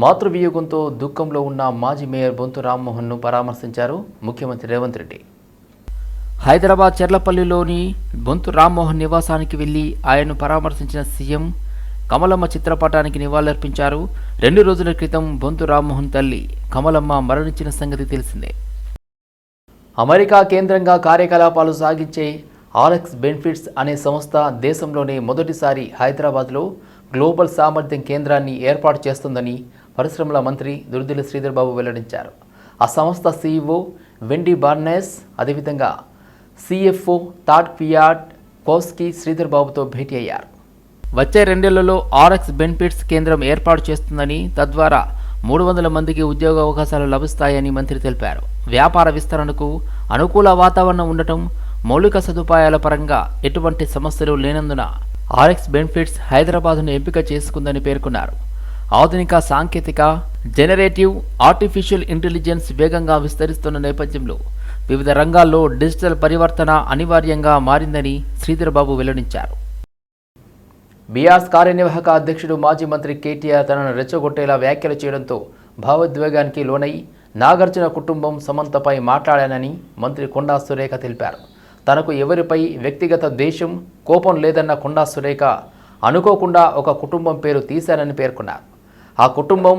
మాతృవియోగంతో దుఃఖంలో ఉన్న మాజీ మేయర్ బొంతు రామ్మోహన్ను పరామర్శించారు ముఖ్యమంత్రి రేవంత్ రెడ్డి. హైదరాబాద్ చెర్లపల్లిలోని బొంతు రామ్మోహన్ నివాసానికి వెళ్ళి ఆయన్ను పరామర్శించిన సీఎం కమలమ్మ చిత్రపటానికి నివాళులర్పించారు. రెండు రోజుల క్రితం బొంతు రామ్మోహన్ తల్లి కమలమ్మ మరణించిన సంగతి తెలిసిందే. అమెరికా కేంద్రంగా కార్యకలాపాలు సాగించే ఆలెక్స్ బెనిఫిట్స్ అనే సంస్థ దేశంలోనే మొదటిసారి హైదరాబాద్లో గ్లోబల్ సామర్థ్యం కేంద్రాన్ని ఏర్పాటు చేస్తుందని పరిశ్రమల మంత్రి దుర్దిల శ్రీధర్ బాబు వెల్లడించారు. ఆ సంస్థ సీఈఓ వెండి బార్నెస్ అదేవిధంగా CFO Thad Piatkoski Sridhar బాబుతో భేటీ అయ్యారు. వచ్చే రెండేళ్ళలో ఆర్ఎక్స్ బెనిఫిట్స్ కేంద్రం ఏర్పాటు చేస్తుందని తద్వారా మూడు వందల మందికి ఉద్యోగ అవకాశాలు లభిస్తాయని మంత్రి తెలిపారు. వ్యాపార విస్తరణకు అనుకూల వాతావరణం ఉండటం మౌలిక సదుపాయాల పరంగా ఎటువంటి సమస్యలు లేనందున ఆర్ఎక్స్ బెనిఫిట్స్ హైదరాబాద్ను ఎంపిక చేసుకుందని పేర్కొన్నారు. ఆధునిక సాంకేతిక జనరేటివ్ ఆర్టిఫిషియల్ ఇంటెలిజెన్స్ వేగంగా విస్తరిస్తున్న నేపథ్యంలో వివిధ రంగాల్లో డిజిటల్ పరివర్తన అనివార్యంగా మారిందని శ్రీధర్ బాబు వెల్లడించారు. బీఆర్స్ కార్యనిర్వాహక అధ్యక్షుడు మాజీ మంత్రి కేటీఆర్ తనను రెచ్చగొట్టేలా వ్యాఖ్యలు చేయడంతో భావోద్వేగానికి లోనై నాగార్జున కుటుంబం సమంతపై మాట్లాడానని మంత్రి కొండా సురేఖ తెలిపారు. తనకు ఎవరిపై వ్యక్తిగత ద్వేషం కోపం లేదన్న కొండా సురేఖ అనుకోకుండా ఒక కుటుంబం పేరు తీశానని పేర్కొన్నారు. ఆ కుటుంబం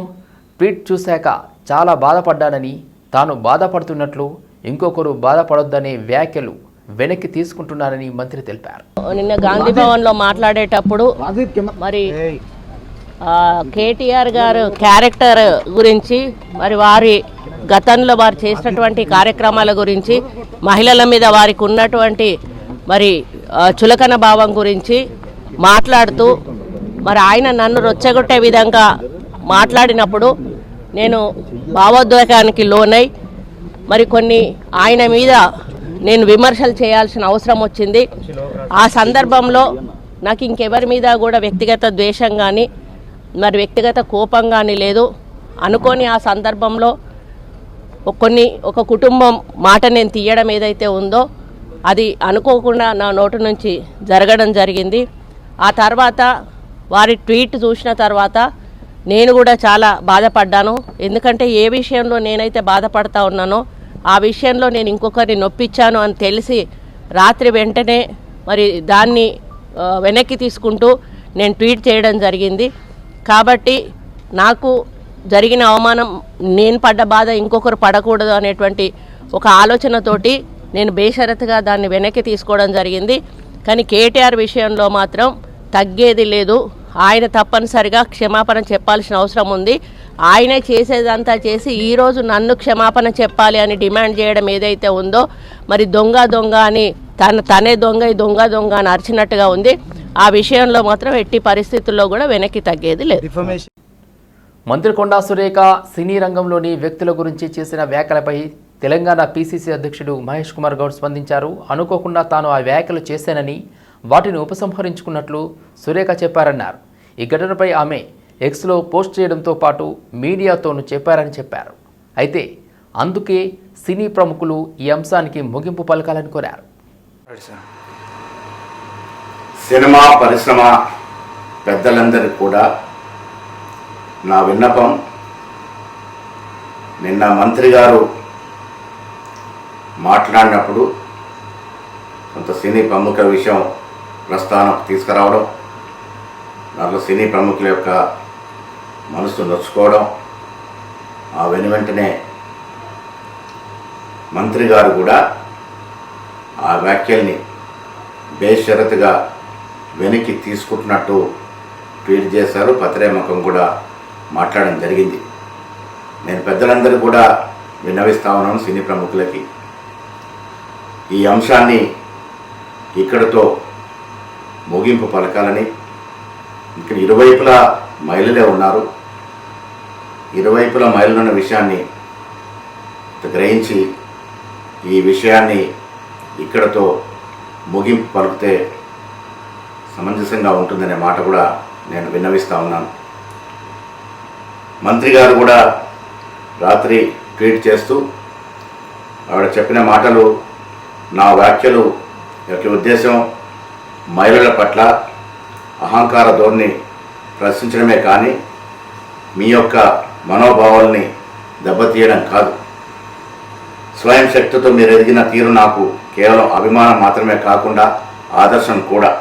ట్వీట్ చూశాక చాలా బాధపడ్డానని తాను బాధపడుతున్నట్లు ఇంకొకరు బాధపడొద్దనే వ్యాఖ్యలు వెనక్కి తీసుకుంటున్నారని మంత్రి తెలిపారు. నిన్న గాంధీ భవన్లో మాట్లాడేటప్పుడు మరి కేటీఆర్ గారు క్యారెక్టర్ గురించి మరి వారి గతంలో వారు చేసినటువంటి కార్యక్రమాల గురించి మహిళల మీద వారికి ఉన్నటువంటి మరి చులకన భావం గురించి మాట్లాడుతూ మరి ఆయన నన్ను రొచ్చగొట్టే విధంగా మాట్లాడినప్పుడు నేను భావోద్వేగానికి లోనై మరి కొన్ని ఆయన మీద నేను విమర్శలు చేయాల్సిన అవసరం వచ్చింది. ఆ సందర్భంలో నాకు ఇంకెవరి మీద కూడా వ్యక్తిగత ద్వేషం కానీ మరి వ్యక్తిగత కోపం కానీ లేదు. అనుకోని ఆ సందర్భంలో కొన్ని ఒక కుటుంబం మాట నేను తీయడం ఏదైతే ఉందో అది అనుకోకుండా నా నోటు నుంచి జరగడం జరిగింది. ఆ తర్వాత వారి ట్వీట్ చూసిన తర్వాత నేను కూడా చాలా బాధపడ్డాను. ఎందుకంటే ఏ విషయంలో నేనైతే బాధపడతా ఉన్నానో ఆ విషయంలో నేను ఇంకొకరిని నొప్పించాను అని తెలిసి రాత్రి వెంటనే మరి దాన్ని వెనక్కి తీసుకుంటూ నేను ట్వీట్ చేయడం జరిగింది. కాబట్టి నాకు జరిగిన అవమానం నేను పడ్డ బాధ ఇంకొకరు పడకూడదు అనేటువంటి ఒక ఆలోచనతోటి నేను బేషరతుగా దాన్ని వెనక్కి తీసుకోవడం జరిగింది. కానీ కేటీఆర్ విషయంలో మాత్రం తగ్గేది లేదు. ఆయన తప్పనిసరిగా క్షమాపణ చెప్పాల్సిన అవసరం ఉంది. ఆయనే చేసేదంతా చేసి ఈరోజు నన్ను క్షమాపణ చెప్పాలి అని డిమాండ్ చేయడం ఏదైతే ఉందో మరి దొంగ దొంగ అని తన తనే దొంగ దొంగ దొంగ అని అరిచినట్టుగా ఉంది. ఆ విషయంలో మాత్రం ఎట్టి పరిస్థితుల్లో కూడా వెనక్కి తగ్గేది లేదు. మంత్రి కొండా సురేఖ సినీ రంగంలోని వ్యక్తుల గురించి చేసిన వ్యాఖ్యలపై తెలంగాణ పీసీసీ అధ్యక్షుడు మహేష్ కుమార్ గౌడ్ స్పందించారు. అనుకోకుండా తాను ఆ వ్యాఖ్యలు చేశానని వాటిని ఉపసంహరించుకున్నట్లు సురేఖ చెప్పారన్నారు. ఈ ఘటనపై ఆమె ఎక్స్లో పోస్ట్ చేయడంతో పాటు మీడియాతోనూ చెప్పారని చెప్పారు. అయితే అందుకే సినీ ప్రముఖులు ఈ అంశానికి ముగింపు పలకాలని కోరారు. సినిమా పరిశ్రమ పెద్దలందరికీ కూడా నా విన్నపం నిన్న మంత్రి గారు మాట్లాడినప్పుడు కొంత సినీ ప్రముఖ విషయం ప్రస్థానం తీసుకురావడం దాంట్లో సినీ ప్రముఖుల యొక్క మనసు నొచ్చుకోవడం ఆ వెను వెంటనే మంత్రి గారు కూడా ఆ వ్యాఖ్యల్ని బేషరతుగా వెనక్కి తీసుకుంటున్నట్టు ట్వీట్ చేశారు. పత్రేముఖం కూడా మాట్లాడడం జరిగింది. నేను పెద్దలందరూ కూడా విన్నవిస్తా ఉన్నాను సినీ ప్రముఖులకి. ఈ అంశాన్ని ఇక్కడితో ముగింపు పలకాలని ఇక్కడ ఇరువైపులా మహిళలే ఉన్నారు. ఇరువైపులా మహిళలు ఉన్న విషయాన్ని గ్రహించి ఈ విషయాన్ని ఇక్కడతో ముగింపు పలికితే సమంజసంగా ఉంటుందనే మాట కూడా నేను విన్నవిస్తా ఉన్నాను. మంత్రి గారు కూడా రాత్రి ట్వీట్ చేస్తూ ఆవిడ చెప్పిన మాటలు నా వ్యాఖ్యలు యొక్క ఉద్దేశం మహిళల పట్ల అహంకార ధోరణి ప్రశ్నించడమే కానీ మీ యొక్క మనోభావాల్ని దెబ్బతీయడం కాదు. స్వయం శక్తితో మీరు ఎదిగిన తీరు నాకు కేవలం అభిమానం మాత్రమే కాకుండా ఆదర్శం కూడా.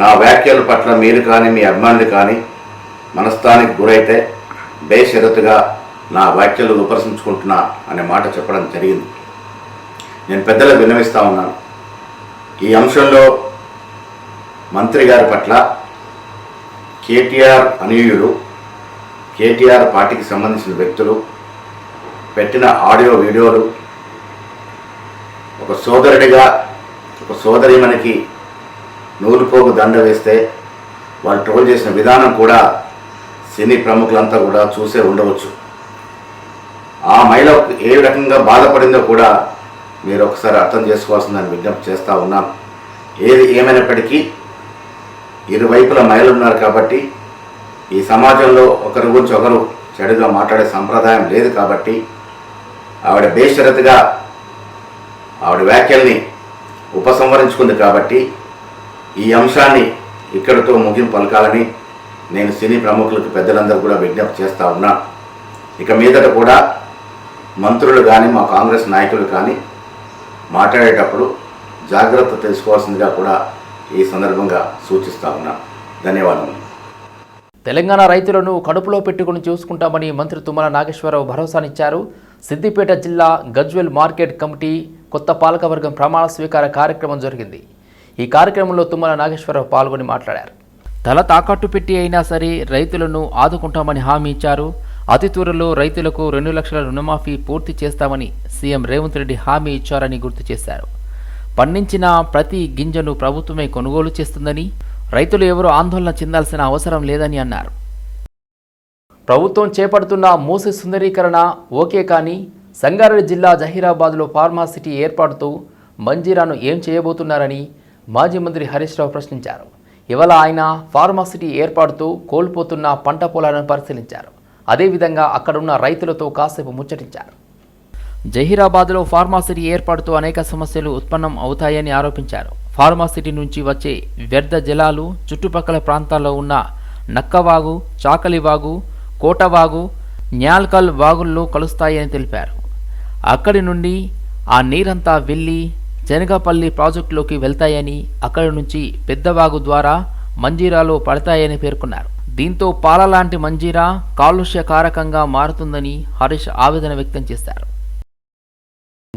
నా వ్యాఖ్యల పట్ల మీరు కానీ మీ అభిమానులు కానీ మనస్థానికి గురైతే బేషరతుగా నా వ్యాఖ్యలు విమర్శించుకుంటున్నా అనే మాట చెప్పడం జరిగింది. నేను పెద్దలకు విన్నవిస్తా ఉన్నాను. ఈ అంశంలో మంత్రి గారి పట్ల కేటీఆర్ అనుయులు కేటీఆర్ పార్టీకి సంబంధించిన వ్యక్తులు పెట్టిన ఆడియో వీడియోలు ఒక సోదరుడిగా ఒక సోదరి మనకి నూలుపోగు దండ వేస్తే వాళ్ళు ట్రోల్ చేసిన విధానం కూడా సినీ ప్రముఖులంతా కూడా చూసే ఉండవచ్చు. ఆ మహిళ ఏ రకంగా బాధపడిందో కూడా మీరు ఒకసారి అర్థం చేసుకోవాల్సిందని విజ్ఞప్తి చేస్తూ ఉన్నాను. ఏది ఏమైనప్పటికీ ఇరువైపుల మహిళలు ఉన్నారు కాబట్టి ఈ సమాజంలో ఒకరి గురించి ఒకరు చెడుగా మాట్లాడే సంప్రదాయం లేదు కాబట్టి ఆవిడ బేషరతుగా ఆవిడ వ్యాఖ్యల్ని ఉపసంహరించుకుంది కాబట్టి ఈ అంశాన్ని ఇక్కడితో ముగింపు పలకాలని నేను సినీ ప్రముఖులకు పెద్దలందరూ కూడా విజ్ఞప్తి చేస్తూ ఉన్నా. ఇక మీదట కూడా మంత్రులు కానీ మా కాంగ్రెస్ నాయకులు కానీ మాట్లాడేటప్పుడు జాగ్రత్త తెలుసుకోవాల్సిందిగా కూడా ఈ సందర్భంగా సూచిస్తా ఉన్నా. ధన్యవాదములు. తెలంగాణ రైతులను కడుపులో పెట్టుకుని చూసుకుంటామని మంత్రి తుమ్మల నాగేశ్వరరావు భరోసానిచ్చారు. సిద్దిపేట జిల్లా గజ్వెల్ మార్కెట్ కమిటీ కొత్త పాలకవర్గం ప్రమాణ స్వీకార కార్యక్రమం జరిగింది. ఈ కార్యక్రమంలో తుమ్మల నాగేశ్వరరావు పాల్గొని మాట్లాడారు. తల తాకట్టు పెట్టి అయినా సరే రైతులను ఆదుకుంటామని హామీ ఇచ్చారు. అతి త్వరలో రైతులకు రెండు లక్షల రుణమాఫీ పూర్తి చేస్తామని సీఎం రేవంత్ రెడ్డి హామీ ఇచ్చారని గుర్తు చేశారు. పండించిన ప్రతి గింజను ప్రభుత్వమే కొనుగోలు చేస్తుందని రైతులు ఎవరూ ఆందోళన చెందాల్సిన అవసరం లేదని అన్నారు. ప్రభుత్వం చేపడుతున్న మూసి సుందరీకరణ ఓకే కానీ సంగారెడ్డి జిల్లా జహీరాబాద్లో ఫార్మాసిటీ ఏర్పాటుతో మంజీరాను ఏం చేయబోతున్నారని మాజీ మంత్రి హరీష్ రావు ప్రశ్నించారు. ఇవాళ ఆయన ఫార్మాసిటీ ఏర్పాటుతో కోల్పోతున్న పంట పొలాలను పరిశీలించారు. అదేవిధంగా అక్కడున్న రైతులతో కాసేపు ముచ్చటించారు. జహీరాబాద్లో ఫార్మాసిటీ ఏర్పాటుతో అనేక సమస్యలు ఉత్పన్నం అవుతాయని ఆరోపించారు. ఫార్మాసిటీ నుంచి వచ్చే వ్యర్థ జలాలు చుట్టుపక్కల ప్రాంతాల్లో ఉన్న నక్కవాగు చాకలివాగు కోటవాగు న్యాల్కల్ వాగుల్లో కలుస్తాయని తెలిపారు. అక్కడి నుండి ఆ నీరంతా వెళ్ళి జనగపల్లి ప్రాజెక్టులోకి వెళ్తాయని అక్కడి నుంచి పెద్దవాగు ద్వారా మంజీరాలో పడతాయని పేర్కొన్నారు. దీంతో పాల లాంటి మంజీరా కాలుష్యకారకంగా మారుతుందని హరీష్ ఆవేదన వ్యక్తం చేశారు.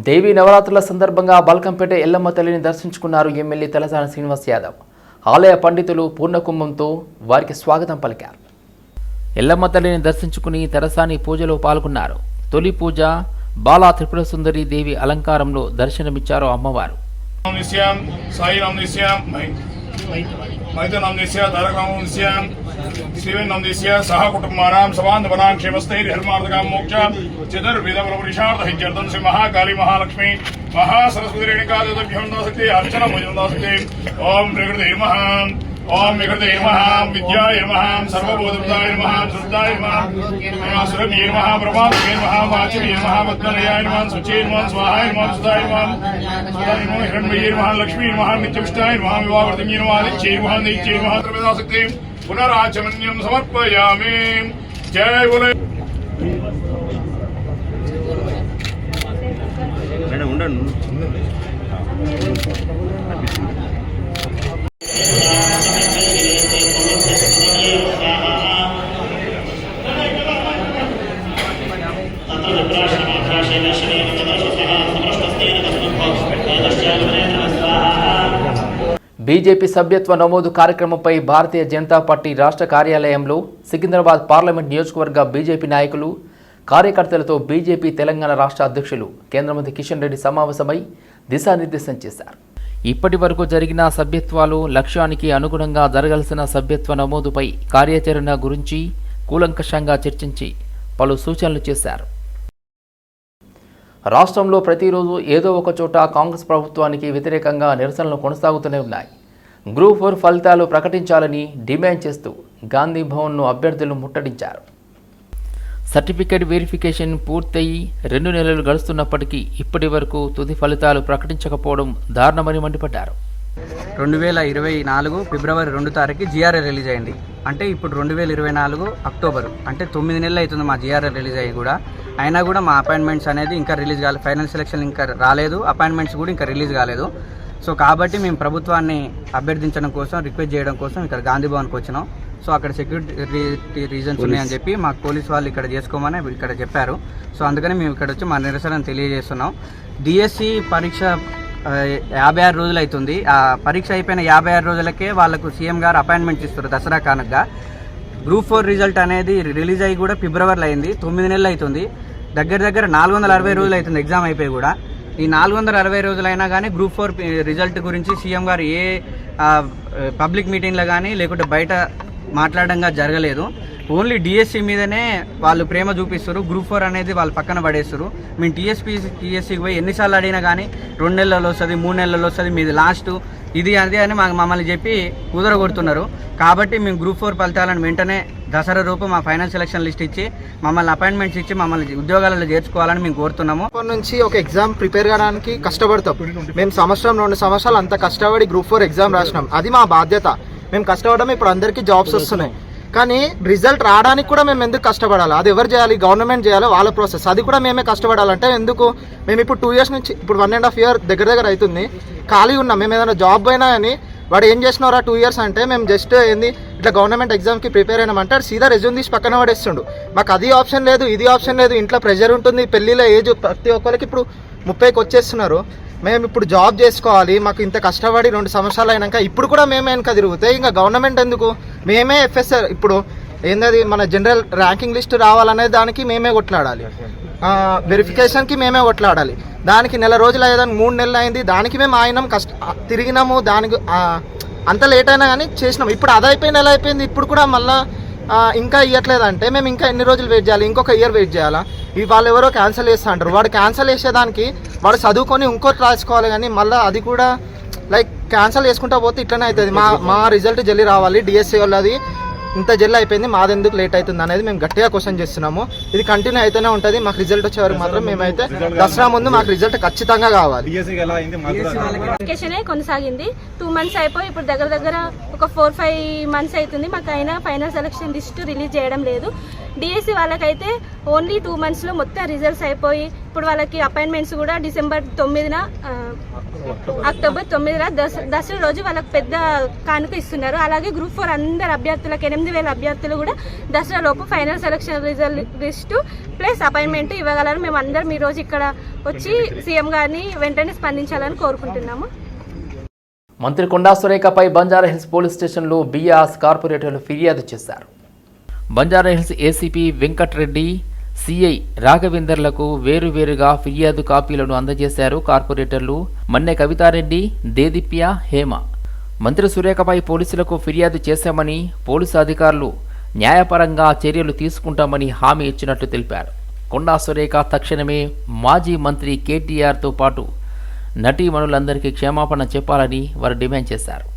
దేవీ నవరాత్రుల సందర్భంగా బల్కంపేట ఎల్లమ్మ తల్లిని దర్శించుకున్నారు ఎమ్మెల్యే తలసాని శ్రీనివాస్ యాదవ్. ఆలయ పండితులు పూర్ణకుంభంతో వారికి స్వాగతం పలికారు. ఎల్లమ్మ తల్లిని దర్శించుకుని తెరసాని పూజలో పాల్గొన్నారు. తొలి పూజ బాలా త్రిపుర సుందరి దేవి అలంకారంలో దర్శనమిచ్చారు అమ్మవారు. సాయి నామ నిశ్యాం శ్రీవన్ నామ నిశ్య సహ కుటుంబానాం సమాంధవనాం క్షేమస్థైర్ హర్మార్థకాం మోక్ష చతుర్విధ పురుషార్థ హిత్యర్థం శ్రీ మహాకాళీ మహాలక్ష్మి మహాసరస్వతి రేణుకాదేభ్యం దాసక్తి అర్చన భుజం దాసక్తి ఓం ప్రకృతి మహాం ఓం వికృతే నమః విద్యాయ నమః సర్వబోధముదాయ నమః శుద్ధాయ నమః సురభ్యే నమః ప్రమాదకే నమః వాచవే నమః మద్గలయాయ నమః శుచే నమః స్వాహాయ నమః సుధాయ నమః సుధాయ నమః హిరణ్మయే నమః లక్ష్మీ నమః నిత్యపుష్టాయ నమః వివాహవర్తమ్యే నమః నిత్యే నమః నిత్యే నమః త్రివేదాసక్తి పునరాచమన్యం సమర్పయామి. జయ బోలే బీజేపీ సభ్యత్వ నమోదు కార్యక్రమంపై భారతీయ జనతా పార్టీ రాష్ట్ర కార్యాలయంలో సికింద్రాబాద్ పార్లమెంట్ నియోజకవర్గ బీజేపీ నాయకులు కార్యకర్తలతో బీజేపీ తెలంగాణ రాష్ట్ర అధ్యక్షులు కేంద్ర మంత్రి కిషన్ రెడ్డి సమావేశమై దిశానిర్దేశం చేశారు. ఇప్పటి వరకు జరిగిన సభ్యత్వాలు లక్ష్యానికి అనుగుణంగా జరగాల్సిన సభ్యత్వ నమోదుపై కార్యాచరణ గురించి కూలంకషంగా చర్చించి పలు సూచనలు చేశారు. రాష్ట్రంలో ప్రతిరోజు ఏదో ఒక చోట కాంగ్రెస్ ప్రభుత్వానికి వ్యతిరేకంగా నిరసనలు కొనసాగుతూనే ఉన్నాయి. గ్రూప్ ఫోర్ ఫలితాలు ప్రకటించాలని డిమాండ్ చేస్తూ గాంధీ భవన్ను అభ్యర్థులు ముట్టడించారు. సర్టిఫికేట్ వెరిఫికేషన్ పూర్తయి రెండు నెలలు గడుస్తున్నప్పటికీ ఇప్పటి వరకు తుది ఫలితాలు ప్రకటించకపోవడం దారుణమని మండిపడ్డారు. రెండు వేల ఇరవై నాలుగు ఫిబ్రవరి రెండు తారీఖు జిఆర్ఎల్ రిలీజ్ అయింది. అంటే ఇప్పుడు రెండు వేల ఇరవై నాలుగు అక్టోబర్. అంటే తొమ్మిది నెలలు అవుతుంది మా జిఆర్ఎల్ రిలీజ్ అయ్యి కూడా. అయినా కూడా మా అపాయింట్మెంట్స్ అనేది ఇంకా రిలీజ్ కాలేదు ఫైనల్ సెలెక్షన్ ఇంకా రాలేదు. అపాయింట్మెంట్స్ కూడా ఇంకా రిలీజ్ కాలేదు. సో కాబట్టి మేము ప్రభుత్వాన్ని అభ్యర్థించడం కోసం రిక్వెస్ట్ చేయడం కోసం ఇక్కడ గాంధీ భవన్కి వచ్చినాం. సో అక్కడ సెక్యూరిటీ రీజన్స్ ఉన్నాయని చెప్పి మాకు పోలీస్ వాళ్ళు ఇక్కడ చేసుకోమని ఇక్కడ చెప్పారు. సో అందుకని మేము ఇక్కడ వచ్చి మా నిరసన తెలియజేస్తున్నాం. డిఎస్సి పరీక్ష ఆ, యాభై ఆరు రోజులు అవుతుంది. ఆ పరీక్ష అయిపోయిన యాభై ఆరు రోజులకే వాళ్ళకు సీఎం గారు అపాయింట్మెంట్ ఇస్తారు దసరా కానుకగా. గ్రూప్ ఫోర్ రిజల్ట్ అనేది రిలీజ్ అయ్యి కూడా ఫిబ్రవరిలో అయింది. తొమ్మిది నెలలు అవుతుంది. దగ్గర దగ్గర నాలుగు వందల అరవై రోజులు అవుతుంది ఎగ్జామ్ అయిపోయి కూడా. ఈ నాలుగు వందల అరవై రోజులైనా కానీ గ్రూప్ ఫోర్ రిజల్ట్ గురించి సీఎం గారు ఏ పబ్లిక్ మీటింగ్లో కానీ లేకుంటే బయట మాట్లాడంగా జరగలేదు. ఓన్లీ డిఎస్సి మీదనే వాళ్ళు ప్రేమ చూపిస్తారు. గ్రూప్ ఫోర్ అనేది వాళ్ళు పక్కన పడేస్తారు. మేము టీఎస్పీ టీఎస్సీకి పోయి ఎన్నిసార్లు అడిగినా కానీ రెండు నెలల్లో వస్తుంది మూడు నెలల్లో వస్తుంది మీది లాస్ట్ ఇది అది అని మాకు మమ్మల్ని చెప్పి కుదర కొడుతున్నారు కాబట్టి మేము గ్రూప్ ఫోర్ ఫలితాలను వెంటనే దసరా రూపు మా ఫైనల్ సెలక్షన్ లిస్ట్ ఇచ్చి మమ్మల్ని అపాయింట్మెంట్స్ ఇచ్చి మమ్మల్ని ఉద్యోగాలలో చేర్చుకోవాలని మేము కోరుతున్నాము. అప్పటి నుంచి ఒక ఎగ్జామ్ ప్రిపేర్ కావడానికి కష్టపడతాం. మేము సంవత్సరం రెండు సంవత్సరాలు అంత కష్టపడి గ్రూప్ ఫోర్ ఎగ్జామ్ రాసినాం. అది మా బాధ్యత. మేము కష్టపడడం ఇప్పుడు అందరికీ జాబ్స్ వస్తున్నాయి. కానీ రిజల్ట్ రావడానికి కూడా మేము ఎందుకు కష్టపడాలి? అది ఎవరు చేయాలి? గవర్నమెంట్ చేయాలి? వాళ్ళ ప్రాసెస్ అది కూడా మేమే కష్టపడాలంటే ఎందుకు? మేము ఇప్పుడు టూ ఇయర్స్ నుంచి ఇప్పుడు వన్ అండ్ హాఫ్ ఇయర్ దగ్గర దగ్గర అవుతుంది. ఖాళీ ఉన్నాం. మేము ఏదైనా జాబ్ పోయినా కానీ వాడు ఏం చేసినారా టూ ఇయర్స్ అంటే మేము జస్ట్ ఏంది ఇట్లా గవర్నమెంట్ ఎగ్జామ్కి ప్రిపేర్ అయినామంటే సీదా రెజ్యూమ్ తీసి పక్కన పడేస్తుండు. మాకు అది ఆప్షన్ లేదు ఇది ఆప్షన్ లేదు. ఇంట్లో ప్రెషర్ ఉంటుంది. పెళ్ళిలో ఏజ్ ప్రతి ఒక్కరికి ఇప్పుడు ముప్పైకి వచ్చేస్తున్నారు. మేము ఇప్పుడు జాబ్ చేసుకోవాలి మాకు ఇంత కష్టపడి రెండు సంవత్సరాలు అయినాక ఇప్పుడు కూడా మేమే వెనక తిరుగుతాయి ఇంకా గవర్నమెంట్ ఎందుకు? మేమే ఎఫ్ఎస్ఆర్ ఇప్పుడు ఏందది మన జనరల్ ర్యాంకింగ్ లిస్ట్ రావాలనే దానికి మేమే కొట్లాడాలి. వెరిఫికేషన్కి మేమే కొట్లాడాలి. దానికి నెల రోజులు అయ్యేదానికి మూడు నెలలు అయింది దానికి మేము ఆయనం కష్ట తిరిగినాము దానికి అంత లేట్ అయినా కానీ చేసినాం. ఇప్పుడు అదైపోయిన ఎలా అయిపోయింది ఇప్పుడు కూడా మళ్ళీ ఇంకా ఇవ్వట్లేదంటే మేము ఇంకా ఎన్ని రోజులు వెయిట్ చేయాలి? ఇంకొక ఇయర్ వెయిట్ చేయాలా? ఈ వాళ్ళు ఎవరో క్యాన్సిల్ చేస్తా అంటారు వాడు క్యాన్సిల్ చేసేదానికి వాడు చదువుకొని ఇంకోటి రాసుకోవాలి కానీ మళ్ళీ అది కూడా లైక్ క్యాన్సిల్ చేసుకుంటా పోతే ఇట్లనే అవుతుంది మా మా రిజల్ట్ జల్లి రావాలి. డిఎస్సీ వాళ్ళది. ఇంత జల్లి అయిపోయింది మాది ఎందుకు లేట్ అవుతుంది అనేది మేము గట్టిగా క్వశ్చన్ చేస్తున్నాము. ఇది కంటిన్యూ అయితేనే ఉంటుంది మాకు రిజల్ట్ వచ్చే వరకు మాత్రం మేమైతే దసరా ముందు మాకు రిజల్ట్ ఖచ్చితంగా కావాలి. వెకేషన్ కొనసాగింది. టూ మంత్స్ అయిపోయి ఇప్పుడు దగ్గర దగ్గర ఒక ఫోర్ ఫైవ్ మంత్స్ అవుతుంది. మాకు అయినా ఫైనల్ సెలక్షన్ లిస్ట్ రిలీజ్ చేయడం లేదు. డిఎస్సి వాళ్ళకైతే ఓన్లీ టూ మంత్స్లో మొత్తం రిజల్ట్స్ అయిపోయి ఇప్పుడు వాళ్ళకి అపాయింట్మెంట్స్ కూడా డిసెంబర్ తొమ్మిదిన అక్టోబర్ తొమ్మిదిన దస దసరా రోజు వాళ్ళకి పెద్ద కానుక ఇస్తున్నారు. అలాగే గ్రూప్ ఫోర్ అందరు అభ్యర్థులకు ఎనిమిది వేల అభ్యర్థులు కూడా దసరా లోపు final selection result list plus appointment ఇవ్వగలరు. మేము అందరం ఈరోజు రోజు ఇక్కడ వచ్చి సీఎం గారిని వెంటనే స్పందించాలని కోరుకుంటున్నాము. మంత్రి కొండా సురేఖపై బంజారాహిల్స్ పోలీస్ స్టేషన్లో బీఆర్ఎస్ కార్పొరేటర్లు ఫిర్యాదు చేశారు. బంజారాహిల్స్ ఏసీపీ వెంకట్రెడ్డి సిఐ రాఘవేందర్లకు వేరువేరుగా ఫిర్యాదు కాపీలను అందజేశారు కార్పొరేటర్లు మన్నె కవితారెడ్డి దేదీప్య హేమ. మంత్రి సురేఖపై పోలీసులకు ఫిర్యాదు చేశామని పోలీసు అధికారులు న్యాయపరంగా చర్యలు తీసుకుంటామని హామీ ఇచ్చినట్లు తెలిపారు. కొండా సురేఖ తక్షణమే మాజీ మంత్రి కేటీఆర్తో పాటు నటీమణులందరికీ క్షమాపణ చెప్పాలని వారు డిమాండ్ చేశారు.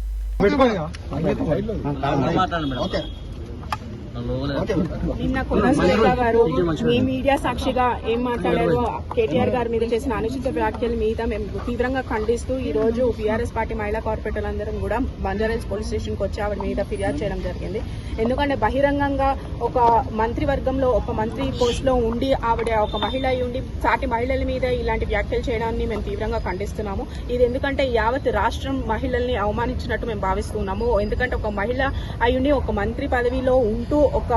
నిన్న సురేఖ గారు మీ మీడియా సాక్షిగా ఏం మాట్లాడారో కేటీఆర్ గారి మీద చేసిన అనుచిత వ్యాఖ్యల మీద మేము తీవ్రంగా ఖండిస్తూ ఈ రోజు బీఆర్ఎస్ పార్టీ మహిళా కార్పొరేటర్లు అందరం కూడా బంజారాహిల్స్ పోలీస్ స్టేషన్కి వచ్చి ఆవిడ మీద ఫిర్యాదు చేయడం జరిగింది. ఎందుకంటే బహిరంగంగా ఒక మంత్రివర్గంలో ఒక మంత్రి పోస్ట్లో ఉండి ఆవిడ ఒక మహిళ ఉండి సాటి మహిళల మీద ఇలాంటి వ్యాఖ్యలు చేయడాన్ని మేము తీవ్రంగా ఖండిస్తున్నాము. ఇది ఎందుకంటే యావత్ రాష్ట్రం మహిళల్ని అవమానించినట్టు మేము భావిస్తున్నాము. ఎందుకంటే ఒక మహిళ అయ్యుండి ఒక మంత్రి పదవిలో ఉంటూ ఒక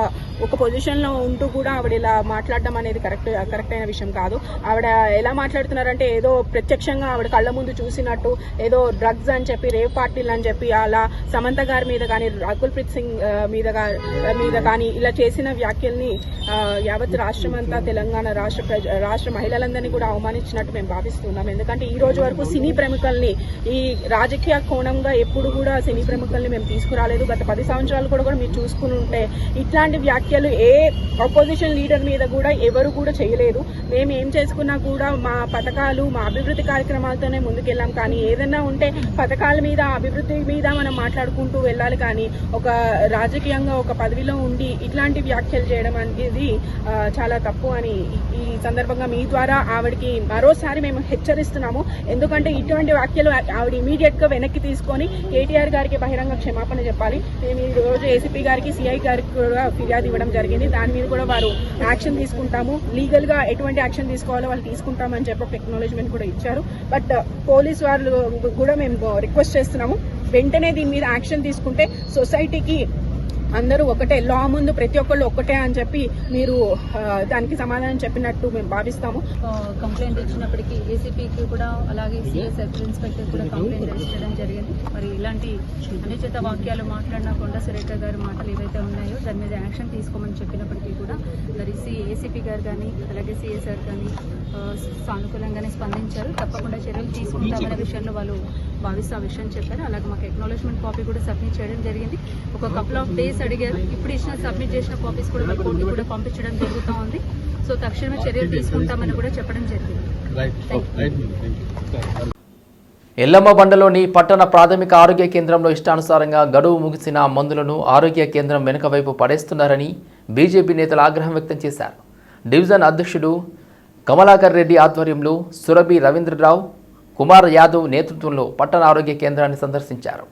ఒక పొజిషన్లో ఉంటూ కూడా ఆవిడ ఇలా మాట్లాడడం అనేది కరెక్ట్ కరెక్ట్ అయిన విషయం కాదు. ఆవిడ ఎలా మాట్లాడుతున్నారంటే ఏదో ప్రత్యక్షంగా ఆవిడ కళ్ళ ముందు చూసినట్టు ఏదో డ్రగ్స్ అని చెప్పి రేవ్ పార్టీలు అని చెప్పి అలా సమంత గారి మీద కానీ రాకుల్ ప్రీత్ సింగ్ మీద మీద కానీ ఇలా చేసిన వ్యాఖ్యల్ని యావత్ రాష్ట్రం అంతా తెలంగాణ రాష్ట్ర ప్రజ రాష్ట్ర మహిళలందరినీ కూడా అవమానించినట్టు మేము భావిస్తున్నాం. ఎందుకంటే ఈ రోజు వరకు సినీ ప్రముఖుల్ని ఈ రాజకీయ కోణంగా ఎప్పుడు కూడా సినీ ప్రముఖుల్ని మేము తీసుకురాలేదు. గత పది సంవత్సరాలు కూడా కూడా మీరు చూసుకుని ఉంటే ఇట్లాంటి వ్యాఖ్యలు ఏ అపోజిషన్ లీడర్ మీద కూడా ఎవరు కూడా చేయలేదు. మేము ఏం చేసుకున్నా కూడా మా పథకాలు మా అభివృద్ధి కార్యక్రమాలతోనే ముందుకెళ్ళాం. కానీ ఏదైనా ఉంటే పథకాల మీద అభివృద్ధి మీద మనం మాట్లాడుకుంటూ వెళ్ళాలి. కానీ ఒక రాజకీయంగా ఒక పదవిలో ఉండి ఇట్లాంటి వ్యాఖ్యలు చేయడం అనేది చాలా తప్పు అని ఈ సందర్భంగా మీ ద్వారా ఆవిడకి మరోసారి మేము హెచ్చరిస్తున్నాము. ఎందుకంటే ఇటువంటి వ్యాఖ్యలు ఆవిడ ఇమీడియట్గా వెనక్కి తీసుకొని కేటీఆర్ గారికి బహిరంగ క్షమాపణ చెప్పాలి. మేము ఈ రోజు ఏసీపీ గారికి సిఐ గారికి కూడా ఫిర్యాదు ఇవ్వడం జరిగింది. దాని మీద కూడా వారు యాక్షన్ తీసుకుంటాము. లీగల్గా ఎటువంటి యాక్షన్ తీసుకోవాలో వాళ్ళు తీసుకుంటామని చెప్పి ఒక ఎక్నాలజ్మెంట్ కూడా ఇచ్చారు. బట్ పోలీస్ వాళ్ళు కూడా మేము రిక్వెస్ట్ చేస్తున్నాము. వెంటనే దీని మీద యాక్షన్ తీసుకుంటే సొసైటీకి అందరూ ఒకటే లా ముందు ప్రతి ఒక్కళ్ళు ఒక్కటే అని చెప్పి మీరు దానికి సమాధానం చెప్పినట్టు మేము భావిస్తాము. కంప్లైంట్ ఇచ్చినప్పటికీ ఏసీపీకి కూడా అలాగే సిఎస్ సబ్ ఇన్స్పెక్టర్ కూడా కంప్లైంట్ రైజ్ చేయడం జరిగింది. మరి ఇలాంటి అనుచిత వాక్యాలు మాట్లాడినా కొండ సురేఖ గారి మాటలు ఏవైతే ఉన్నాయో దాని మీద యాక్షన్ తీసుకోమని చెప్పినప్పటికీ కూడా మరి సి ఏసీపీ గారు కానీ అలాగే సిఎస్ గారు కానీ సానుకూలంగానే స్పందించారు. తప్పకుండా చర్యలు తీసుకుంటామనే విషయంలో వాళ్ళు భావిస్తూ ఆ విషయం చెప్పారు. అలాగే మాకు ఎక్నాలజ్మెంట్ కాపీ కూడా సబ్మిట్ చేయడం జరిగింది. ఒక కపుల్ ఆఫ్ డేస్ అడిగారు. ఇప్పుడు ఇచ్చిన సబ్మిట్ చేసిన కాపీస్ కూడా మీ కోర్టు కూడా పంపించడం జరుగుతూ ఉంది. సో తక్షణమే చర్యలు తీసుకుంటామని కూడా చెప్పడం జరిగింది. ఎల్లమ్మ బండలోని పట్టణ ప్రాథమిక ఆరోగ్య కేంద్రంలో ఇష్టానుసారంగా గడువు ముగిసిన మందులను ఆరోగ్య కేంద్రం వెనుక వైపు పడేస్తున్నారని బీజేపీ నేతలు ఆగ్రహం వ్యక్తం చేశారు. డివిజన్ అధ్యక్షుడు కమలాకర్ రెడ్డి ఆధ్వర్యంలో సురభి రవీంద్రరావు కుమార్ యాదవ్ నేతృత్వంలో పట్టణ ఆరోగ్య కేంద్రాన్ని సందర్శించారు.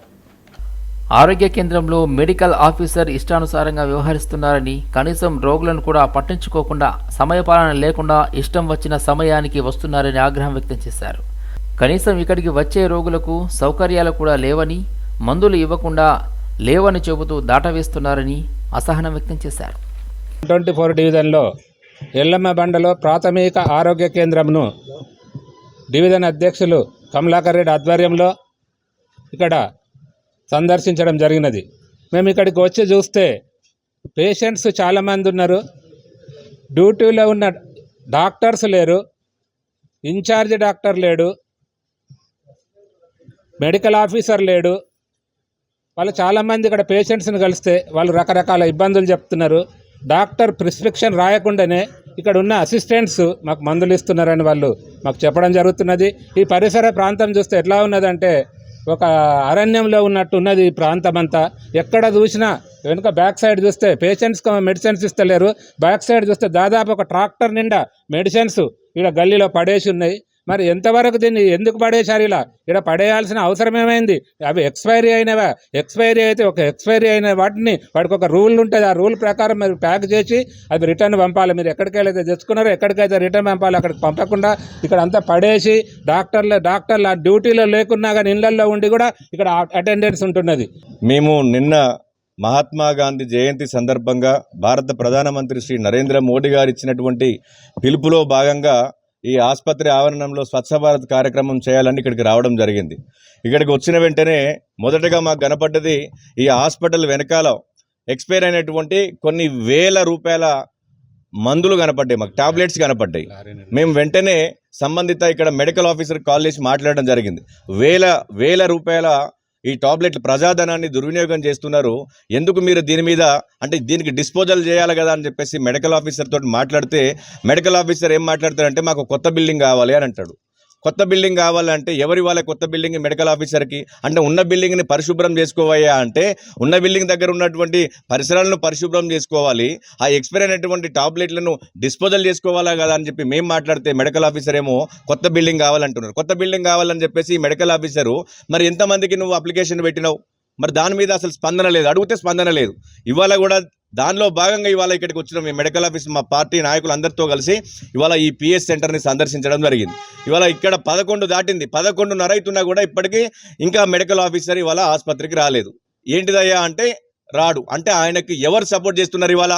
ఆరోగ్య కేంద్రంలో మెడికల్ ఆఫీసర్ ఇష్టానుసారంగా వ్యవహరిస్తున్నారని కనీసం రోగులను కూడా పట్టించుకోకుండా సమయపాలన లేకుండా ఇష్టం వచ్చిన సమయానికి వస్తున్నారని ఆగ్రహం వ్యక్తం చేశారు. కనీసం ఇక్కడికి వచ్చే రోగులకు సౌకర్యాలు కూడా లేవని మందులు ఇవ్వకుండా లేవని చెబుతూ దాటవేస్తున్నారని అసహనం వ్యక్తం చేశారు. ట్వంటీ ఫోర్ డివిజన్లో ఎల్లమ్మ బండలో ప్రాథమిక ఆరోగ్య కేంద్రంను డివిజన్ అధ్యక్షులు కమలాకర్ రెడ్డి ఆధ్వర్యంలో ఇక్కడ సందర్శించడం జరిగినది. మేము ఇక్కడికి వచ్చి చూస్తే పేషెంట్స్ చాలామంది ఉన్నారు. డ్యూటీలో ఉన్న డాక్టర్స్ లేరు. ఇన్ఛార్జ్ డాక్టర్ లేడు. మెడికల్ ఆఫీసర్ లేడు. వాళ్ళు చాలామంది ఇక్కడ పేషెంట్స్ని కలిస్తే వాళ్ళు రకరకాల ఇబ్బందులు చెప్తున్నారు. డాక్టర్ ప్రిస్క్రిప్షన్ రాయకుండానే ఇక్కడ ఉన్న అసిస్టెంట్స్ మాకు మందులు ఇస్తున్నారని వాళ్ళు మాకు చెప్పడం జరుగుతున్నది. ఈ పరిసర ప్రాంతం చూస్తే ఎట్లా ఉన్నదంటే ఒక అరణ్యంలో ఉన్నట్టు ఉన్నది ఈ ప్రాంతం అంతా ఎక్కడ చూసినా వెనుక బ్యాక్ సైడ్ చూస్తే పేషెంట్స్కి మెడిసిన్స్ ఇస్తలేరు. బ్యాక్ సైడ్ చూస్తే దాదాపు ఒక ట్రాక్టర్ నిండా మెడిసిన్స్ ఇక్కడ గల్లీలో పడేసి ఉన్నాయి. మరి ఎంతవరకు దీన్ని ఎందుకు పడేశారు ఇలా? ఇక్కడ పడేయాల్సిన అవసరం ఏమైంది? అవి ఎక్స్పైరీ అయినవా? ఎక్స్పైరీ అయితే ఒక ఎక్స్పైరీ అయిన వాటిని వాటికి ఒక రూల్ ఉంటుంది. ఆ రూల్ ప్రకారం మీరు ప్యాక్ చేసి అది రిటర్న్ పంపాలి. మీరు ఎక్కడికైతే తెచ్చుకున్నారో ఎక్కడికైతే రిటర్న్ పంపాలి అక్కడికి పంపకుండా ఇక్కడ అంతా పడేసి డాక్టర్లు డాక్టర్లు ఆ డ్యూటీలో లేకున్నా కానీ ఇళ్ళల్లో ఉండి కూడా ఇక్కడ అటెండెన్స్ ఉంటున్నది. మేము నిన్న మహాత్మా గాంధీ జయంతి సందర్భంగా భారత ప్రధానమంత్రి శ్రీ నరేంద్ర మోడీ గారు ఇచ్చినటువంటి పిలుపులో భాగంగా ఈ ఆసుపత్రి ఆవరణంలో స్వచ్ఛ భారత్ కార్యక్రమం చేయాలని ఇక్కడికి రావడం జరిగింది. ఇక్కడికి వచ్చిన వెంటనే మొదటగా మాకు కనపడ్డది ఈ హాస్పిటల్ వెనకాల ఎక్స్పైర్ అయినటువంటి కొన్ని వేల రూపాయల మందులు కనపడ్డాయి. మాకు టాబ్లెట్స్ కనపడ్డాయి. మేము వెంటనే సంబంధిత ఇక్కడ మెడికల్ ఆఫీసర్ కాల్ చేసి మాట్లాడడం జరిగింది. వేల వేల రూపాయల ఈ టాబ్లెట్ ప్రజాధనాన్ని దుర్వినియోగం చేస్తున్నారు. ఎందుకు మీరు దీని మీద అంటే దీనికి డిస్పోజల్ చేయాలి కదా అని చెప్పేసి మెడికల్ ఆఫీసర్ తోటి మాట్లాడితే మెడికల్ ఆఫీసర్ ఏం మాట్లాడతారంటే మాకు కొత్త బిల్డింగ్ కావాలి అని అంటాడు. కొత్త బిల్డింగ్ కావాలంటే ఎవరి వాళ్ళ కొత్త బిల్డింగ్ మెడికల్ ఆఫీసర్కి? అంటే ఉన్న బిల్డింగ్ని పరిశుభ్రం చేసుకోవయ్యా అంటే ఉన్న బిల్డింగ్ దగ్గర ఉన్నటువంటి పరిసరాలను పరిశుభ్రం చేసుకోవాలి. ఆ ఎక్స్పైర్ అయినటువంటి టాబ్లెట్లను డిస్పోజల్ చేసుకోవాలా కదా అని చెప్పి మేము మాట్లాడితే మెడికల్ ఆఫీసర్ ఏమో కొత్త బిల్డింగ్ కావాలంటున్నారు. కొత్త బిల్డింగ్ కావాలని చెప్పేసి మెడికల్ ఆఫీసరు మరి ఎంతమందికి నువ్వు అప్లికేషన్ పెట్టినావు? మరి దాని మీద అసలు స్పందన లేదు. అడిగితే స్పందన లేదు. ఇవాళ కూడా దానిలో భాగంగా ఇవాళ ఇక్కడికి వచ్చిన మీ మెడికల్ ఆఫీస్ మా పార్టీ నాయకులు అందరితో కలిసి ఇవాళ ఈ పిఎస్ సెంటర్ని సందర్శించడం జరిగింది. ఇవాళ ఇక్కడ పదకొండు దాటింది. పదకొండున్నర అవుతున్నా కూడా ఇప్పటికీ ఇంకా మెడికల్ ఆఫీసర్ ఇవాళ ఆసుపత్రికి రాలేదు. ఏంటిదయ్యా అంటే రాడు. అంటే ఆయనకి ఎవరు సపోర్ట్ చేస్తున్నారు ఇవాళ?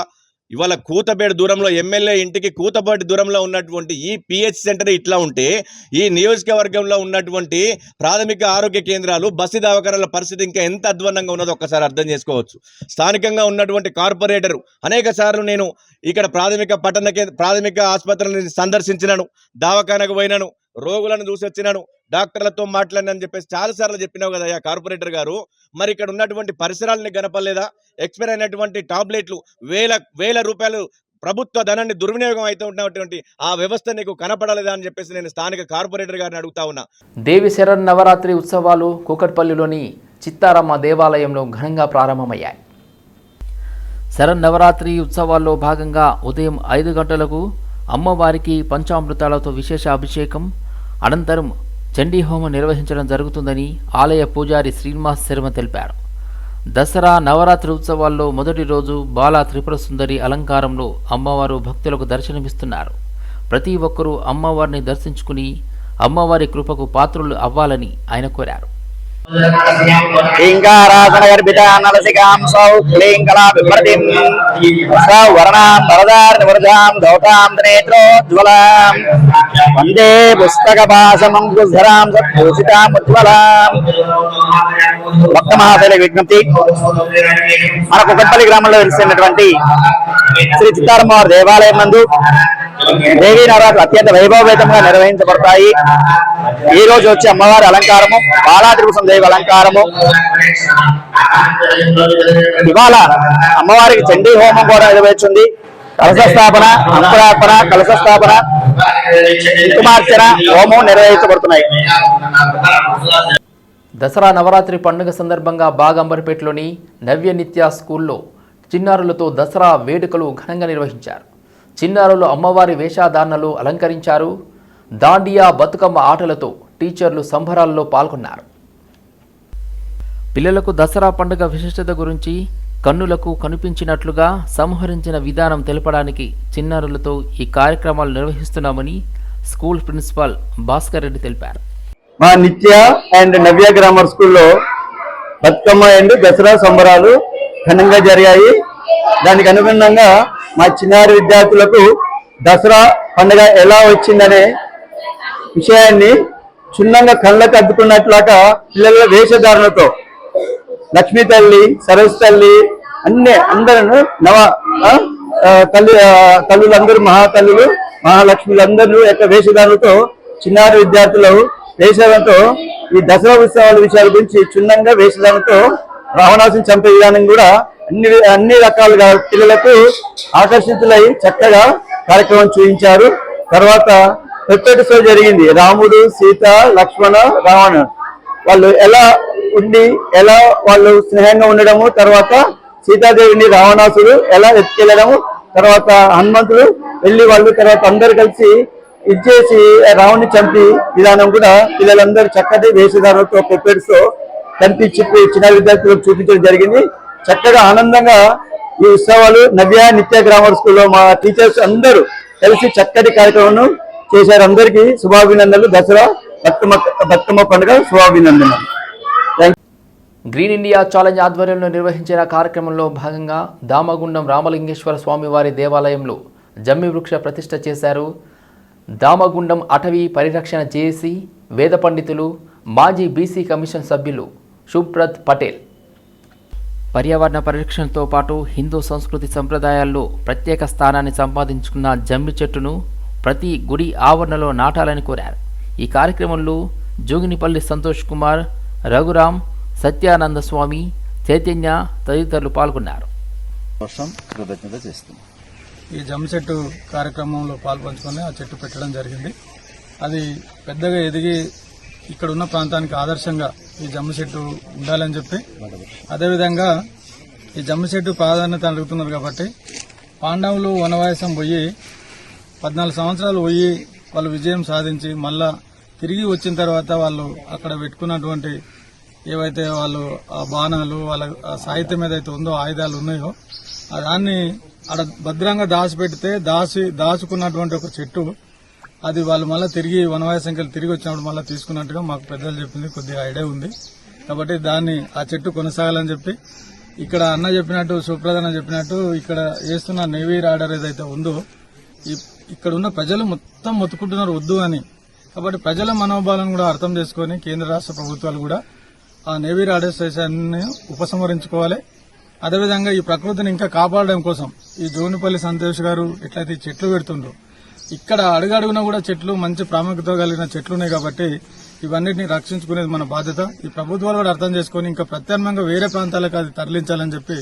ఇవాళ కూతపేట దూరంలో ఎమ్మెల్యే ఇంటికి కూతపేట దూరంలో ఉన్నటువంటి ఈ పిహెచ్ సెంటర్ ఇట్లా ఉంటే ఈ నియోజకవర్గంలో ఉన్నటువంటి ప్రాథమిక ఆరోగ్య కేంద్రాలు బస్సు దవాఖానాల పరిస్థితి ఇంకా ఎంత అధ్వానంగా ఉన్నదో ఒక్కసారి అర్థం చేసుకోవచ్చు. స్థానికంగా ఉన్నటువంటి కార్పొరేటర్ అనేక సార్లు నేను ఇక్కడ ప్రాథమిక పట్టణ కేంద్ర ప్రాథమిక ఆసుపత్రులను సందర్శించినాను దవాఖానకు పోయినాను రోగులను చూసి వచ్చినాను డాక్టర్లతో మాట్లాడినని చెప్పేసి చాలాసార్లు చెప్పినావు కదా కార్పొరేటర్ గారు. మరి ఇక్కడ ఉన్నటువంటి పరిసరాలని గనపలేదా ఎక్స్పైర్ అయినటువంటి టాబ్లెట్లు వేల వేల రూపాయలు ప్రభుత్వ ధనాన్ని దుర్వినియోగం అయితే ఉన్నటువంటి ఆ వ్యవస్థ నీకు కనపడలేదా అని చెప్పేసి నేను స్థానిక కార్పొరేటర్ గారిని అడుగుతా ఉన్నా. దేవి శరణ్ నవరాత్రి ఉత్సవాలు కూకట్పల్లిలోని చిత్తారమ్మ దేవాలయంలో ఘనంగా ప్రారంభమయ్యాయి. శరణ్ నవరాత్రి ఉత్సవాల్లో భాగంగా ఉదయం ఐదు గంటలకు అమ్మవారికి పంచామృతాలతో విశేష అభిషేకం అనంతరం చండీ హోమం నిర్వహించడం జరుగుతుందని ఆలయ పూజారి శ్రీనివాస్ శర్మ తెలిపారు. దసరా నవరాత్రి ఉత్సవాల్లో మొదటి రోజు బాల త్రిపుర సుందరి అలంకారంలో అమ్మవారు భక్తులకు దర్శనమిస్తున్నారు. ప్రతి ఒక్కరూ అమ్మవారిని దర్శించుకుని అమ్మవారి కృపకు పాత్రులు అవ్వాలని ఆయన కోరారు. కింకారాసనగర్భితానలసికాం గర్భిత క్లీం కళా విభ్రతిం సౌ వర్ణాం వరదార్ నివృధాం దౌతాం నేత్రోజ్వలాం వందే పుస్తకపాసమంకుధరాం సత్పూషితాం ఉజ్వలాం. భక్త మహాశైల విజ్ఞప్తి. మన కుక్కట్పల్లి గ్రామంలో తెలిసినటువంటి శ్రీ చిత్తారమ్మవారి దేవాలయం నందు దేవీ నవరాత్రులు అత్యంత వైభవపేతంగా నిర్వహించబడతాయి. ఈ రోజు వచ్చే అమ్మవారి అలంకారము బాలాత్రిపుసం దేవి అలంకారము. ఇవాళ అమ్మవారికి చండీ హోమం కూడా నిర్వహించింది. కలశ స్థాపన అంకురార్పణ కలశ స్థాపన హోమం నిర్వహించబడుతున్నాయి. దసరా నవరాత్రి పండుగ సందర్భంగా బాగంబర్పేటలోని నవ్య నిత్య స్కూల్లో చిన్నారులతో దసరా వేడుకలు ఘనంగా నిర్వహించారు. చిన్నారులు అమ్మవారి వేషధారణలు అలంకరించారు. దాండియా బతుకమ్మ ఆటలతో టీచర్లు సంబరాల్లో పాల్గొన్నారు. పిల్లలకు దసరా పండుగ విశిష్టత గురించి కన్నులకు కనిపించినట్లుగా సంహరించిన విధానం తెలపడానికి చిన్నారులతో ఈ కార్యక్రమాలు నిర్వహిస్తున్నామని స్కూల్ ప్రిన్సిపాల్ భాస్కర్ రెడ్డి తెలిపారు. మా నిత్య అండ్ నవ్య గ్రామర్ స్కూల్లో బతుకమ్మ అండ్ దసరా సంబరాలు ఘనంగా జరిగాయి. దానికి అనుగుణంగా మా చిన్నారి విద్యార్థులకు దసరా పండుగ ఎలా వచ్చిందనే విషయాన్ని క్షుణ్ణంగా కళ్ళకు అద్దుకున్నట్లుగా పిల్లల వేషధారణతో లక్ష్మీ తల్లి సరస్సు తల్లి అన్ని అందరూ నవ తల్లి తల్లులందరూ మహాతల్లులు మహాలక్ష్మిలందరూ యొక్క వేషధారణతో చిన్నారి విద్యార్థులు వేషాలతో ఈ దసరా ఉత్సవాల విషయాల గురించి క్షుణ్ణంగా వేషధారణతో రావణాసుని చంపే విధానం కూడా అన్ని అన్ని రకాలుగా పిల్లలకు ఆకర్షితులై చక్కగా కార్యక్రమం చూపించారు తర్వాత పెప్పటి షో జరిగింది. రాముడు సీత లక్ష్మణ రావణ. వాళ్ళు ఎలా ఉండి ఎలా వాళ్ళు స్నేహంగా ఉండడము తర్వాత సీతాదేవిని రావణాసుడు ఎలా ఎత్తుకెళ్ళడము తర్వాత హనుమంతుడు వెళ్ళి వాళ్ళు తర్వాత అందరు కలిసి ఇచ్చేసి రావణ్ణి చంపి విధానం కూడా పిల్లలందరూ చక్కటి వేషధారణతో పెప్పేడ్స్ కనిపించి చిన్న విద్యార్థులకు చూపించడం జరిగింది. చక్కగా ఆనందంగా ఈ ఉత్సవాలు నవ్య నిత్య గ్రామర్ స్కూల్లో మా టీచర్స్ అందరూ కలిసి చక్కటి కార్యక్రమం చేశారు. అందరికీ శుభాభినందనలు. దసరా బతుకమ్మ బతుకమ్మ పండుగ శుభాభినందనలు. గ్రీన్ ఇండియా ఛాలెంజ్ ఆధ్వర్యంలో నిర్వహించిన కార్యక్రమంలో భాగంగా దామగుండం రామలింగేశ్వర స్వామివారి దేవాలయంలో జమ్మి వృక్ష ప్రతిష్ట చేశారు. దామగుండం అటవీ పరిరక్షణ జేఏసీ వేద పండితులు మాజీ బీసీ కమిషన్ సభ్యులు శుభ్రత్ పటేల్. పర్యావరణ పరిరక్షణతో పాటు హిందూ సంస్కృతి సంప్రదాయాల్లో ప్రత్యేక స్థానాన్ని సంపాదించుకున్న జమ్మి చెట్టును ప్రతి గుడి ఆవరణలో నాటాలని కోరారు. ఈ కార్యక్రమంలో జోగినిపల్లి సంతోష్ కుమార్ రఘురాం సత్యానంద స్వామి చైతన్య తదితరులు పాల్గొన్నారు. కృతజ్ఞత ఈ జమ్మి చెట్టు కార్యక్రమంలో పాల్పంచుకొని ఆ చెట్టు పెట్టడం జరిగింది. అది పెద్దగా ఎదిగి ఇక్కడ ఉన్న ప్రాంతానికి ఆదర్శంగా ఈ జమ్మి చెట్టు ఉండాలని చెప్పి. అదేవిధంగా ఈ జమ్ము చెట్టు ప్రాధాన్యత అడుగుతున్నారు కాబట్టి పాండవులు వనవాయసం పోయి పద్నాలుగు సంవత్సరాలు పోయి వాళ్ళు విజయం సాధించి మళ్ళా తిరిగి వచ్చిన తర్వాత వాళ్ళు అక్కడ పెట్టుకున్నటువంటి ఏవైతే వాళ్ళు ఆ బాణాలు వాళ్ళ సాహిత్యం ఏదైతే ఉందో ఆయుధాలు ఉన్నాయో దాన్ని అక్కడ భద్రంగా దాచిపెడితే దాచి దాచుకున్నటువంటి ఒక చెట్టు అది వాళ్ళు మళ్ళీ తిరిగి వనవాసంకెళ్ళి తిరిగి వచ్చినప్పుడు మళ్ళీ తీసుకున్నట్టుగా మాకు పెద్దలు చెప్పింది కొద్దిగా ఐడియా ఉంది. కాబట్టి దాన్ని ఆ చెట్టు కొనసాగాలని చెప్పి ఇక్కడ అన్న చెప్పినట్టు సుప్రధాన చెప్పినట్టు ఇక్కడ వేస్తున్న నేవీ రాడర్ ఏదైతే ఉందో ఇక్కడ ఉన్న ప్రజలు మొత్తం మొత్తుకుంటున్నారు వద్దు అని. కాబట్టి ప్రజల మనోభావాలను కూడా అర్థం చేసుకొని కేంద్ర రాష్ట్ర ప్రభుత్వాలు కూడా ఆ నేవీ రాడర్స్టేషన్ని ఉపసంహరించుకోవాలి. అదేవిధంగా ఈ ప్రకృతిని ఇంకా కాపాడడం కోసం ఈ జోనిపల్లి సంతోష్ గారు ఎట్లయితే చెట్లు పెడుతుండ్రు ఇక్కడ అడుగడుగునా కూడా చెట్లు మంచి ప్రాముఖ్యత కలిగిన చెట్లు ఉన్నాయి కాబట్టి ఇవన్నిటిని రక్షించుకునేది మన బాధ్యత. ఈ ప్రభుత్వాలు కూడా అర్థం చేసుకుని ఇంకా ప్రత్యామ్నాయంగా వేరే ప్రాంతాలకు అది తరలించాలని చెప్పి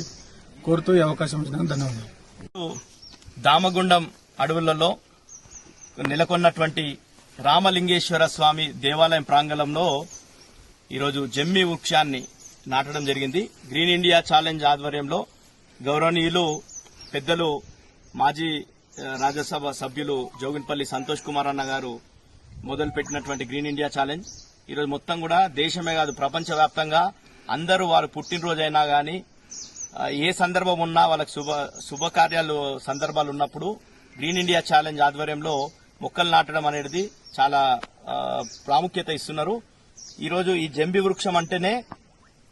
కోరుతూ ఈ అవకాశం ఇచ్చినందుకు ధన్యవాదాలు. దామగుండం అడవులలో నెలకొన్నటువంటి రామలింగేశ్వర స్వామి దేవాలయం ప్రాంగణంలో ఈరోజు జమ్మి వృక్షాన్ని నాటడం జరిగింది. గ్రీన్ ఇండియా ఛాలెంజ్ ఆధ్వర్యంలో గౌరవనీయులు పెద్దలు మాజీ రాజ్యసభ సభ్యులు జోగిన్పల్లి సంతోష్ కుమార్ అన్న గారు మొదలుపెట్టినటువంటి గ్రీన్ ఇండియా ఛాలెంజ్. ఈరోజు మొత్తం కూడా దేశమే కాదు ప్రపంచవ్యాప్తంగా అందరూ వారు పుట్టినరోజైనా కానీ ఏ సందర్భం ఉన్నా వాళ్ళకి శుభ శుభకార్యాలు సందర్భాలు ఉన్నప్పుడు గ్రీన్ ఇండియా ఛాలెంజ్ ఆధ్వర్యంలో మొక్కలు నాటడం అనేది చాలా ప్రాముఖ్యత ఇస్తున్నారు. ఈరోజు ఈ జంబి వృక్షం అంటేనే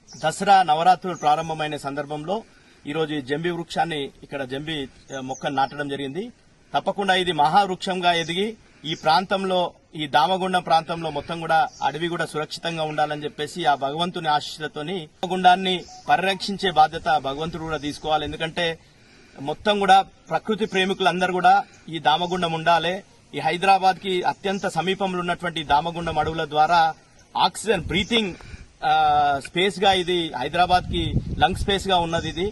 దసరా నవరాత్రులు ప్రారంభమైన సందర్భంలో ఈరోజు ఈ జంబి వృక్షాన్ని ఇక్కడ జంబి మొక్కను నాటడం జరిగింది. తప్పకుండా ఇది మహావృక్షంగా ఎదిగి ఈ ప్రాంతంలో ఈ దామగుండం ప్రాంతంలో మొత్తం కూడా అడవి కూడా సురక్షితంగా ఉండాలని చెప్పేసి ఆ భగవంతుని ఆశీస్సులతోని దామగుండాన్ని పరిరక్షించే బాధ్యత భగవంతుడు కూడా తీసుకోవాలి. ఎందుకంటే మొత్తం కూడా ప్రకృతి ప్రేమికులందరూ కూడా ఈ దామగుండం ఉండాలి. ఈ హైదరాబాద్కి అత్యంత సమీపంలో ఉన్నటువంటి దామగుండం అడవుల ద్వారా ఆక్సిజన్ బ్రీతింగ్ స్పేస్గా ఇది హైదరాబాద్కి లంగ్ స్పేస్గా ఉన్నది ఇది.